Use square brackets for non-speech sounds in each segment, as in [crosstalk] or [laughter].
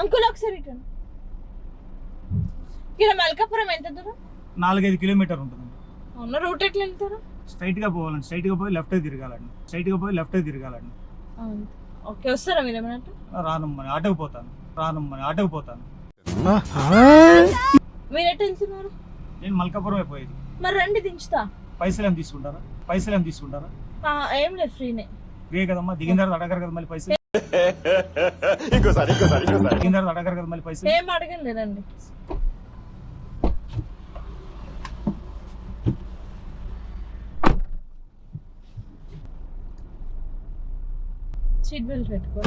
Uncle ఒకసారి ఇటు. ఇక్కడ మల్కాపురం ఎంత దూరం? నాలుగైదు కిలోమీటర్ ఉంటుంది అవునా? రూట్ ఎట్లా వెళ్తారు? స్ట్రైట్గా పోవాలండి. స్ట్రైట్గా పోయి లెఫ్ట్ తిరగాలండి. స్ట్రైట్గా పోయి లెఫ్ట్ తిరగాలండి. ఓకే వస్తారా మీరు ఏమన్నా రానమ్మని ఆటోకి పోతాను. రానమ్మని ఆటోకి పోతాను. మీరు ఎటు వెళ్తున్నారు? నేను మల్కాపురం అయిపోయేది మరి రండి దించుతా. పైసలు ఏం తీసుకుంటారా? పైసలు ఏం తీసుకుంటారా? ఏం లేదు ఫ్రీనే. ఫ్రీ కదమ్మా? దిగిన తర్వాత అడగరు కదా మళ్ళీ పైసలు? ఇంకోసారి ఇంకోసారి ఇంకోసారి. తర్వాత అడగరు కదా మళ్ళీ పైసలు? ఏం అడగండి రండి సీట్ బెల్ట్ పెట్టుకో.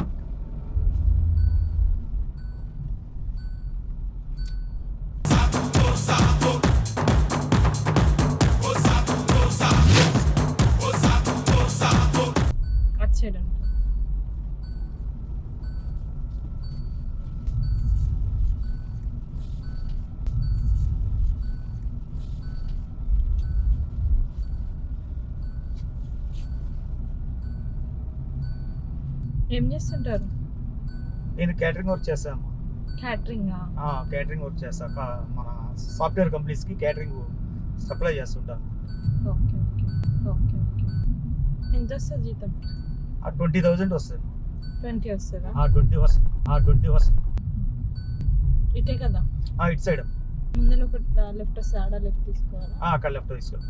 ఏం చేస్తుంటారు? నేను క్యాటరింగ్ వర్క్ చేస్తాను క్యాటరింగ్ క్యాటరింగ్ వర్క్ చేస్తా కా- మన సాఫ్ట్వేర్ కంపెనీస్కి క్యాటరింగ్ సప్లై చేస్తుంటాను ఓకే ఓకే ఓకే ఓకే. ఎంత వస్తుంది జీతం? ఆ ట్వంటీ థౌజండ్ వస్తుంది. ట్వంటీ వస్తుందా? ఆ ట్వంటీ వస్తుంది ఆ ట్వంటీ వస్తుంది ఇటే కదా? ఇటు సైడ్. ముందర ఒక లెఫ్ట్ వస్తే ఆడ లెఫ్ట్ తీసుకోవాలా? అక్కడ లెఫ్ట్ తీసుకోండి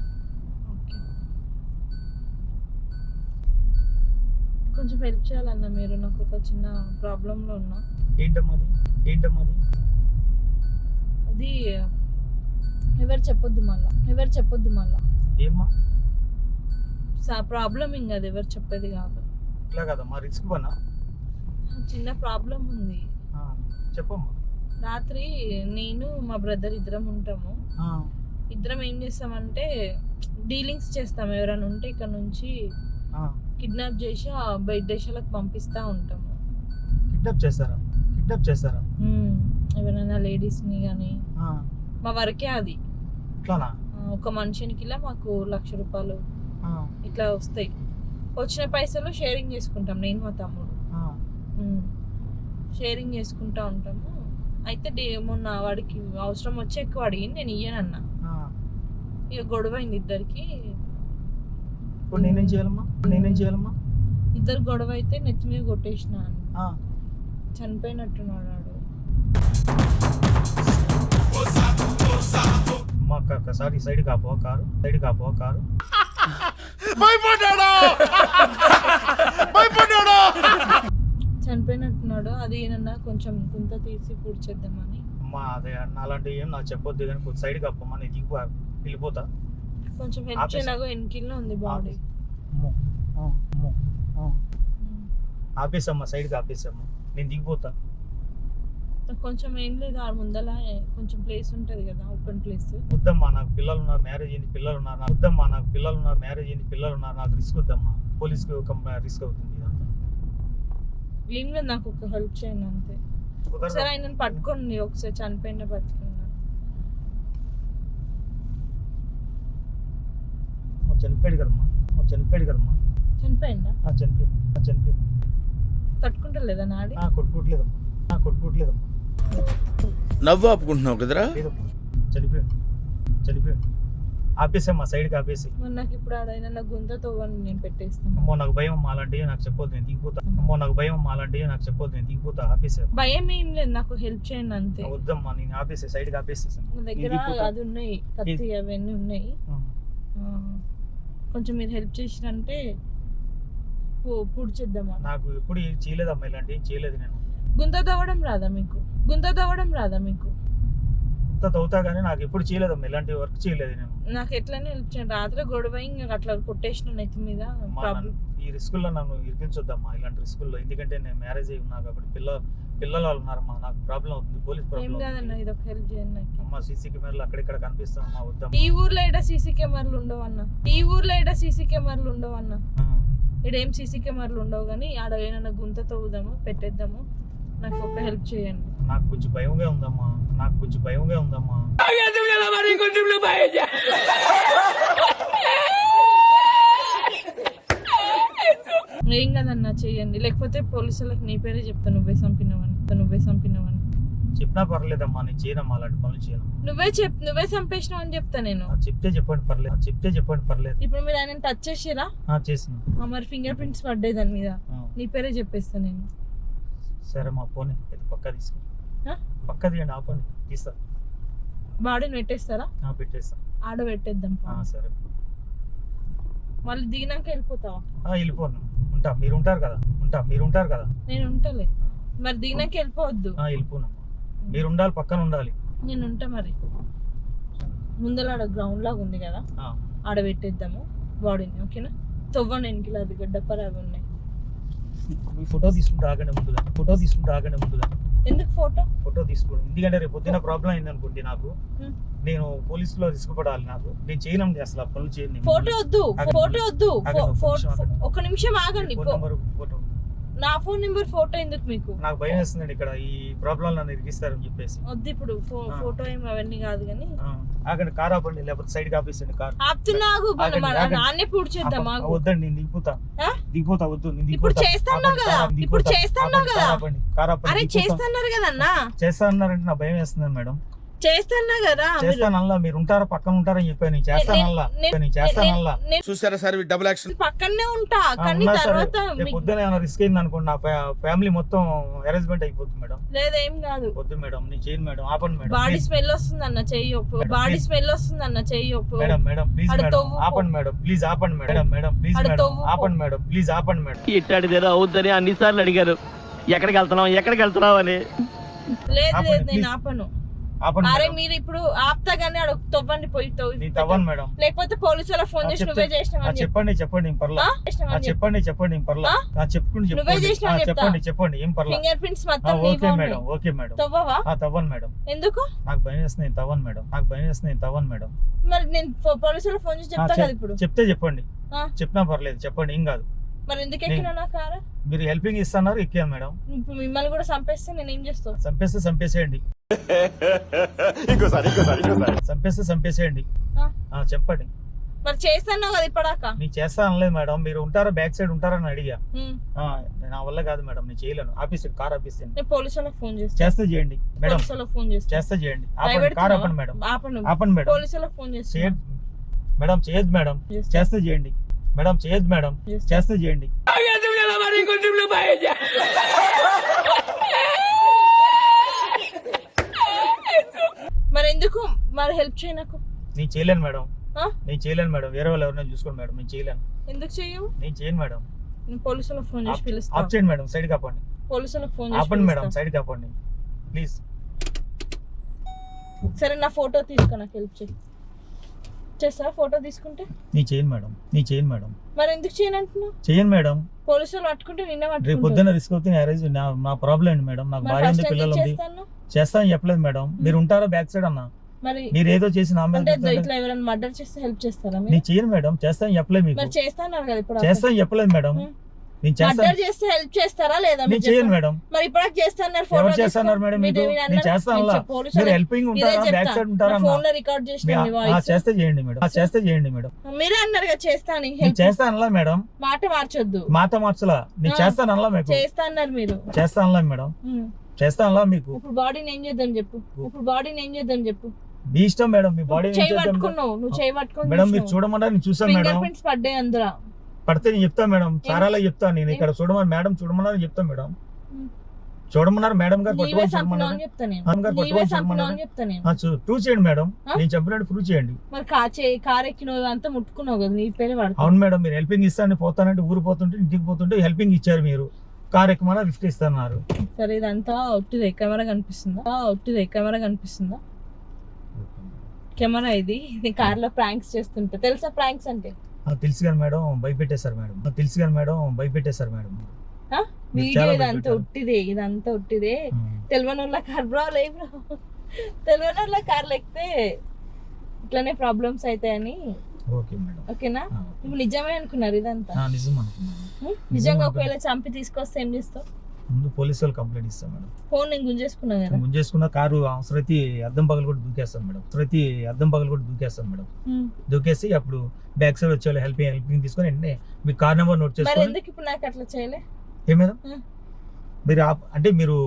కొంచెం హెల్ప్ చేయాలన్న మీరు. నాకు ఒక చిన్న ప్రాబ్లంలో ఉన్నా. ఏంటమ్మది? ఏంటమ్మది? అది ఎవరు చెప్పొద్దు మళ్ళా. ఎవరు చెప్పొద్దు మళ్ళా. ఏమ్మా? ప్రాబ్లం ఇంకా అది. ఎవరు చెప్పేది కాదు. ఇట్లా కదమ్మా రిస్క్ పనా? చిన్న ప్రాబ్లం ఉంది. ఆ, చెప్పమ్మా. రాత్రి నేను మా బ్రదర్ ఇద్దరం ఉంటాము. ఆ, ఇద్దరం ఏం చేస్తామంటే డీలింగ్స్ చేస్తాం ఎవరైనా ఉంటే ఇక్కడ నుంచి. కిడ్నాప్ చేసి ఆ బయట దేశాలకు పంపిస్తూ ఉంటాము కిడ్నాప్ చేస్తారా? కిడ్నాప్ చేస్తారా. ఎవరైనా లేడీస్ని కానీ మా వరకే అది. ఒక మనిషినికి ఇలా మాకు లక్ష రూపాయలు ఇట్లా వస్తాయి. వచ్చిన పైసలు షేరింగ్ చేసుకుంటాం నేను మా తమ్ముడు. షేరింగ్ చేసుకుంటా ఉంటాము. అయితే మొన్న వాడికి అవసరం వచ్చి ఎక్కువ అడిగి నేను ఇయ్యనన్నా. ఇక గొడవ అయింది ఇద్దరికి. ఇప్పుడు నేనేం చేయాలమ్మా? ఇప్పుడు నేనేం చేయాలమ్మా? ఇద్దరు గొడవ అయితే నెత్తి మీద కొట్టేసిన ఆ, చనిపోయినట్టున్నాడు అమ్మా ఒక్క- ఒక్కసారి సైడ్ కాపో కారు సైడ్ కాపో కారు. చనిపోయినట్టున్నాడు. అది ఏనన్నా కొంచెం గుంత తీసి పూడ్చేద్దామని. అమ్మా అదే అలాంటివి ఏం నాకు చెప్పొద్దు కానీ కొంచెం సైడ్ కాపమ్మా నేను దిగిపో వెళ్ళిపోతా. కొంచెం హెల్ప్. చేయనాగో ఎన్కిల్లో ఉంది బాడీ. ఆపేసమ్మా సైడ్కి ఆపేసమ్మా. నేను దిగిపోతా. కొంచెం ఏం లేదు ఆ ముందల కొంచెం ప్లేస్ ఉంటది కదా ఓపెన్ ప్లేస్ వద్దమ్మా నాకు పిల్లలు ఉన్నారు మ్యారేజ్ అయింది పిల్లలు ఉన్నారు. నాకు వద్దమ్మా నాకు పిల్లలు ఉన్నారు మ్యారేజ్ అయింది పిల్లలు ఉన్నారు. నాకు రిస్క్ వద్దమ్మా. పోలీస్కి ఒక రిస్క్ అవుతుంది ఏం లేదు నాకు ఒక హెల్ప్ చేయండి అంతే. ఒకసారి ఆయనను పట్టుకోండి ఒకసారి చనిపోయిన బతికిన ఆ, చనిపోయాడు కదమ్మా. చనిపోయాడు కదమ్మా. చనిపోయిందా ఆ, చనిపోయాడు. ఆ, చనిపోయాడు. తట్టుకుంటలేదా నాడి? ఆ, కొట్టుకోవట్లేదమ్మా. ఆ, కొట్టుకోవట్లేదమ్మా. నవ్వు ఆపుకుంటున్నావు కదరా? చనిపోయాడు. చనిపోయాడు. ఆపేసమ్మా సైడ్కి ఆపేసి. మరి నాకు ఇప్పుడు ఆడైనా గుంత తవ్వని నేను పెట్టేస్తాను. అమ్మో నాకు భయం అమ్మా అలాంటివి నాకు చెప్పొద్దు నేను దిగిపోతా. అమ్మో. నాకు భయం అమ్మా అలాంటివి నాకు చెప్పొద్దు నేను దిగిపోతా ఆపేసా భయం ఏం లేదు నాకు హెల్ప్ చేయండి అంతే. వద్దమ్మా నేను ఆపేసే సైడ్కి ఆపేసేసాను. నా దగ్గర. అది ఉన్నాయి కత్తి అవన్నీ ఉన్నాయి. కొంచెం మీరు హెల్ప్ చేసిరంటే పూడ్చేద్దామా నాకు ఎప్పుడు చేయలేదమ్మా ఇలాంటివి చేయలేదు నేను. గుంత తవ్వడం రాదా మీకు? గుంత తవ్వడం రాదా మీకు? ఇంత తవ్వుతా కానీ నాకు ఎప్పుడు చేయలేదమ్మా ఇలాంటి వర్క్ చేయలేదు నేను. నాకు ఎట్లనే హెల్ప్ చేయండి. రాత్రి గొడవ ఇంకా అట్లా కొట్టేసిన నెత్తి మీద ఈ రిస్కుల్లో నన్ను ఇరికించొద్దమ్మా ఇలాంటి రిస్కుల్లో ఎందుకంటే నేను మ్యారేజ్ అయి ఉన్నా కాబట్టి పిల్ల పిల్లలు వాళ్ళు ఉన్నారమ్మా. నాకు ప్రాబ్లం అవుతుంది పోలీస్ ఏం ప్రాబ్లం కాదన్న ఇది ఒక హెల్ప్ చేయండి అమ్మ సీసీ కెమెరాలు అక్కడిక్కడ కనిపిస్తామమ్మా వద్దమ్మా. ఈ ఊర్లో ఏడా సీసీ కెమెరాలు ఉండవు అన్న? ఈ ఊర్లో ఏడా సీసీ కెమెరాలు ఉండవు అన్న? ఆ, ఇక్కడ ఏం సీసీ కెమెరాలు ఉండవు కానీ ఆడ ఏమైనా గుంత తవ్వుదాము పెట్టేద్దాము? నాకు ఒక హెల్ప్ చేయండి. నాకు కొంచెం భయంగా ఉందమ్మా. నాకు కొంచెం భయంగా ఉందమ్మా. ఏం కదన్నా చెయ్యండి లేకపోతే పోలీసులకు నీ పేరే చెప్తా నువ్వే చంపినవని. నువ్వే చంపినవని. చెప్పినా పర్లేదమ్మా నేను చేయనమ్మా అలాంటి పనులు చేయను. నువ్వే చెప్ నువ్వే చంపేసినావు అని చెప్తా నేను. ఆ, చెప్తే చెప్పండి పర్లేదు. ఆ, చెప్తే చెప్పండి పర్లేదు. ఇప్పుడు మీరు ఆయన టచ్ చేసిరా? ఆ, చేసిన. ఆ, మరి ఫింగర్ ప్రింట్స్ పడ్డాయి దాని మీద. ఆ, నీ పేరే చెప్పేస్తా నేను. సరే మా ఫోన్ పక్క తీసుకో. ఆ? పక్క తీయండి ఆపండి తీస్తా. బాడీని పెట్టేస్తారా? ఆ, పెట్టేస్తా. ఆడ పెట్టేద్దాం ఆ, సరే. మళ్ళీ దిగినాక వెళ్ళిపోతావా? ఆ, వెళ్ళిపోను. ఉంటా మీరు ఉంటారు కదా ఉంటా మీరు ఉంటారు కదా. నేను ఉంటలే మరి దిగినాక వెళ్ళిపోవద్దు. ఆ, వెళ్ళిపోనమ్మా మీరు ఉండాలి పక్కన ఉండాలి. నేను ఉంటా మరి. ముందర ఆడ గ్రౌండ్ లాగా ఉంది కదా ఆడ పెట్టేద్దాము బాడీని ఓకేనా? తవ్వండి వెనకలు అది గడ్డపర అవి ఉన్నాయి మీ ఫోటో తీసుకుంటే ఆగండి ముందుగా. ఫోటో తీసుకుంటే ఆగండి ముందుగా. ఎందుకు ఫోటో? ఫోటో తీసుకోండి. ఎందుకంటే రేపు పొద్దున్న ప్రాబ్లం అయింది అనుకోండి నాకు. నేను పోలీసులో రిస్క్ పడాలి నాకు. నేను చేయనండి అసలు ఆ పనులు చేయను. ఫోటో వద్దు. ఫోటో వద్దు. ఒక నిమిషం ఆగండి. Number photo. నా ఫోన్ నెంబర్ ఫోటో ఎందుకు మీకు? నాకు భయం వేస్తుందండి ఇక్కడ. ఈ ప్రాబ్లం నన్ను ఇరిగిస్తారని చెప్పేసి. వద్దు ఇప్పుడు. ఫోటో ఏమి అవన్నీ కాదు కానీ ఆగండి కార్ ఆపండి లేకపోతే సైడ్ ఆపేసండి కార్ ఆపుతున్నా ఆగు మనం ఆగండి, మన- ఆగండి. నాన్నే పూర్తి చేద్దాం వద్దండి నేను దిగిపోతా? దిగిపోతా వద్దు ఇప్పుడు ఆపండి, కదా ఇప్పుడు ఆపండి, కదా. కార్ ఆపండి అరే. చేస్తున్నారు కదన్నా? చేస్తా అన్నారంటే నా భయం వేస్తుంది మేడం. చేస్తున్నా కదా? మీరు- చేస్తానల్లా మీరు ఉంటారా పక్కన ఉంటారని చెప్పాను నేను చేస్తానల్లా. నేను- చేస్తానల్లా చూసారా సార్ డబుల్ యాక్షన్ పక్కనే ఉంటా కానీ. తర్వాత పొద్దున ఏమైనా రిస్క్ అయింది అనుకోండి నా ఫ్యామిలీ మొత్తం అరేంజ్మెంట్ అయిపోతుంది మేడం. లేదేం కాదు. వద్దు మేడం నేను చేయను మేడం ఆపండి మేడం బాడీ స్మెల్ వస్తుంది అన్న చెయ్యి ఒప్పు. Madam, body. స్మెల్ వస్తుంది అన్న చెయ్యి ఒప్పు. Madam madam please madam. ఆపండి మేడం ప్లీజ్ ఆపండి మేడం మేడం ప్లీజ్ మేడం. ఆపండి మేడం ప్లీజ్ ఆపండి మేడం. ఇట్టాడిదేదో అవుద్దని అన్నిసార్లు అడిగారు. ఎక్కడికి వెళ్తున్నావు ఎక్కడికి వెళ్తున్నావు అని. లేదు లేదు నేను. ఆపను. అరే మీరు ఇప్పుడు ఆపుతా గానీ ఆడ తవ్వండి పోయి తవ్వను మేడం. లేకపోతే పోలీసుల ఫోన్ ఆ, చేసి నువ్వే చెప్పు. చెప్పండి చెప్పండి ఏం పర్లా. చెప్పండి చెప్పండి ఏం పర్లా. చెప్పుకుని నువ్వే. చెప్పండి చెప్పండి ఏం పర్లా. ఫింగర్ ప్రింట్స్ ఆ, మొత్తం ఓకే మేడం ఓకే మేడం. తవ్వవా? తవ్వను మేడం. ఎందుకు? నాకు భయం వేస్తుంది తవ్వను మేడం. నాకు భయం వేస్తుంది తవ్వను మేడం. మరి నేను పో- పోలీసుల ఫోన్ చేసి చెప్తా చెప్- కదా ఇప్పుడు. చెప్తే చెప్పండి. చెప్పినా పర్లేదు చెప్పండి ఏం కాదు. మరి ఎందుకు ఎక్కినా నా కారు? మీరు హెల్పింగ్ ఇస్తున్నారు ఎక్కాను మేడం. ఇప్పుడు మిమ్మల్ని కూడా చంపేస్తే నేను ఏం చేస్తావు? చంపేస్తే చంపేసేయండి. [laughs] ఇంకోసారి ఇంకోసారి ఇంకోసారి. చంపేస్తే చంపేసేయండి. ఆ. ఆ, చెప్పండి. మరి చేస్తాను కదా ఇప్పడాక నేను చేస్తా అనలేదు మేడం. మీరు ఉంటారా బ్యాక్ సైడ్ ఉంటారా అని అడిగా. ఉమ్. ఆ, నా వల్ల కాదు మేడం నేను చేయలేను. ఆఫీస్ కార్ ఆఫీస్ నేను పోలీసులకు ఫోన్ చేస్తాను చేస్తే చేయండి. మేడం పోలీసులకు ఫోన్ చేస్తాను చేస్తే చేయండి. ఆపండి కార్ ఆపండి మేడం. ఆపను ఆపండి మేడం. పోలీసులకు ఫోన్ చేస్తాను చేయదు మేడం చేయొద్దు మేడం. చేస్తే చేయండి. మేడం చేయొద్దు మేడం. చేస్తే చేయండి. మరి ఎందుకు మరి హెల్ప్ చేయ నాకు. నేను చేయలేను మేడం? నేను చేయలేను మేడం. వేరే వాళ్ళు ఎవరైనా చూసుకోండి మేడం. నేను చేయలేను. ఎందుకు చెయ్యవు నేను చేయను మేడం. నేను పోలీసులకు ఫోన్ చేసి పిలుస్తాను చేయండి మేడం. సైడ్ కాపండి పోలీసులకు ఫోన్ చేసి ఆపండి మేడం. Side కాపండి please. సరే నా ఫోటో తీసుకో నాకు హెల్ప్ చేయి. చేస్తా ఫోటో తీసుకుంటే? నేను చేయను మేడం. నేను చేయను మేడం. మరి ఎందుకు చేయను అంటున్నావు? చేయను మేడం. పోలీసులు పట్టుకుంటే నిన్న రేపు పొద్దున్న రిస్క్ అవుతుంది మ్యారేజ్ నా నా ప్రాబ్లం అండి మేడం? నాకు భార్య ఉంది పిల్లలు ఉంది చేస్తాను? చెప్పలేదు మేడం. మీరు ఉంటారా బ్యాక్ సైడ్ అన్న? మరి మీరు ఏదో చేసి నా మీద ఇట్లా ఎవరైనా మర్డర్ చేస్తే హెల్ప్ చేస్తారా నేను చేయను మేడం. చేస్తాను చెప్పలేదు మీకు. కదా ఇప్పుడు చేస్తాను చెప్పలేదు మేడం. చేస్తాను మర్డర్ చేస్తే హెల్ప్ చేస్తారా లేదా మీరు చేయను. మేడం. మరి ఇప్పుడు చేస్తున్నారు ఎవరు ఫోటో చేస్తున్నారు మేడం నేను చేస్తాను మీరు హెల్పింగ్ ఉంటారా? బ్యాక్ సైడ్ ఉంటారా అన్న? ఫోన్లో రికార్డ్ ఆ, చేస్తే చేయండి మేడం. ఆ, చేస్తే చేయండి మేడం. మీరే అన్నారు కదా చేస్తాను. నేను హెల్ప్ చేస్తానులా మేడం. మాట మార్చొద్దు. మాట మార్చలా. నేను. చేస్తానలా మీకు. మీరు. చేస్తానులా మేడం. ఉం. చేస్తానులా మీకు. ఇప్పుడు బాడీని ఏం చేద్దాం చెప్పు? ఇప్పుడు బాడీని ఏం చేద్దాం చెప్పు? మీ ఇష్టం మేడం. మీ బాడీ నువ్వు మేడం? మీరు నేను చూసాను మేడం. పడ్డాయి అందులో. పడితే నేను చెప్తా మేడం. సారాలో చెప్తా. నేను ఇక్కడ చూడమని మేడం చూడమన్నారు చెప్తా మేడం. చూడమన్నారు మేడం గారు పట్టుకొని చూడమన్నారు. ప్రూవ్ చేయండి మేడం? నేను చంపినట్టు ప్రూవ్ చేయండి. మరి కార్ ఎక్కినవి అంతా ముట్టుకున్నావు కదా నీ పేరే పడుతుంది అవును మేడం మీరు హెల్పింగ్ ఇస్తాను పోతానంటే ఊరు పోతుంటే ఇంటికి పోతుంటే హెల్పింగ్ ఇచ్చారు మీరు. కార్ ఎక్కమన్నా లిఫ్ట్ ఇస్తున్నారు. సరే ఇదంతా ఒట్టిదే. కెమెరా కనిపిస్తుందా? ఒట్టిదే. కెమెరా కనిపిస్తుందా? కెమెరా ఇది. ఇది కార్లో ప్రాంక్స్ చేస్తుంటా. తెలుసా ప్రాంక్స్ అంటే? తెలుసు కానీ మేడం భయపెట్టేశారు మేడం. నాకు తెలుసు కానీ మేడం భయపెట్టేశారు మేడం. వీడియో ఇదంతా. ఒట్టిదే ఇదంతా ఒట్టిదే. తెలియని వాళ్ళ కార్ బ్రో లే బ్రో తెలియని వాళ్ళ కార్లు ఎక్కితే ఇట్లానే ప్రాబ్లమ్స్ అవుతాయని ఓకే మేడం. ఓకేనా? ఇప్పుడు నిజమే అనుకున్నారు ఇదంతా. నిజం అనుకున్నాను? నిజంగా ఒకవేళ చంపి తీసుకొస్తే ఏం చేస్తావు? ముందు పోలీసు వాళ్ళు కంప్లైంట్ ఇస్తాం మేడం. ఫోన్ నేను గుంజేసుకున్నా కదా. ముంజేసుకున్న కారు అవసరమైతే అద్దం పగలు కూడా దూకేస్తాను మేడం. అవసరమైతే అద్దం పగలు కూడా దూకేస్తాను మేడం. దూకేసి అప్పుడు బ్యాక్ సైడ్ వచ్చే హెల్పింగ్ హెల్పింగ్ తీసుకొని వెంటనే మీ కార్ నెంబర్ నోట్ మరి చేసుకొని ఎందుకు ఇప్పుడు నాకు అట్లా చేయలే? ఏ మేడం? ఆ. మీరు ఆప్- అంటే మీరు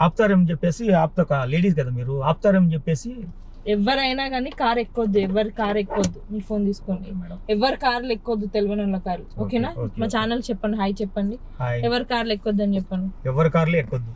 ఆపుతారని చెప్పేసి ఆపుతా లేడీస్ కదా మీరు ఆపుతారని చెప్పేసి ఎవరైనా కానీ కార్ ఎక్కొద్దు ఎవరి కార్ ఎక్కొద్దు. మీ ఫోన్ తీసుకోండి. ఎవరి కార్లు ఎక్కొద్దు తెలియని వాళ్ళ కారు ఓకేనా? ఓకే, మా. ఛానల్ చెప్పండి హాయ్ చెప్పండి. ఎవరి కార్లు ఎక్కొద్దు అని చెప్పండి. ఎవరి కార్లు ఎక్కొద్దు.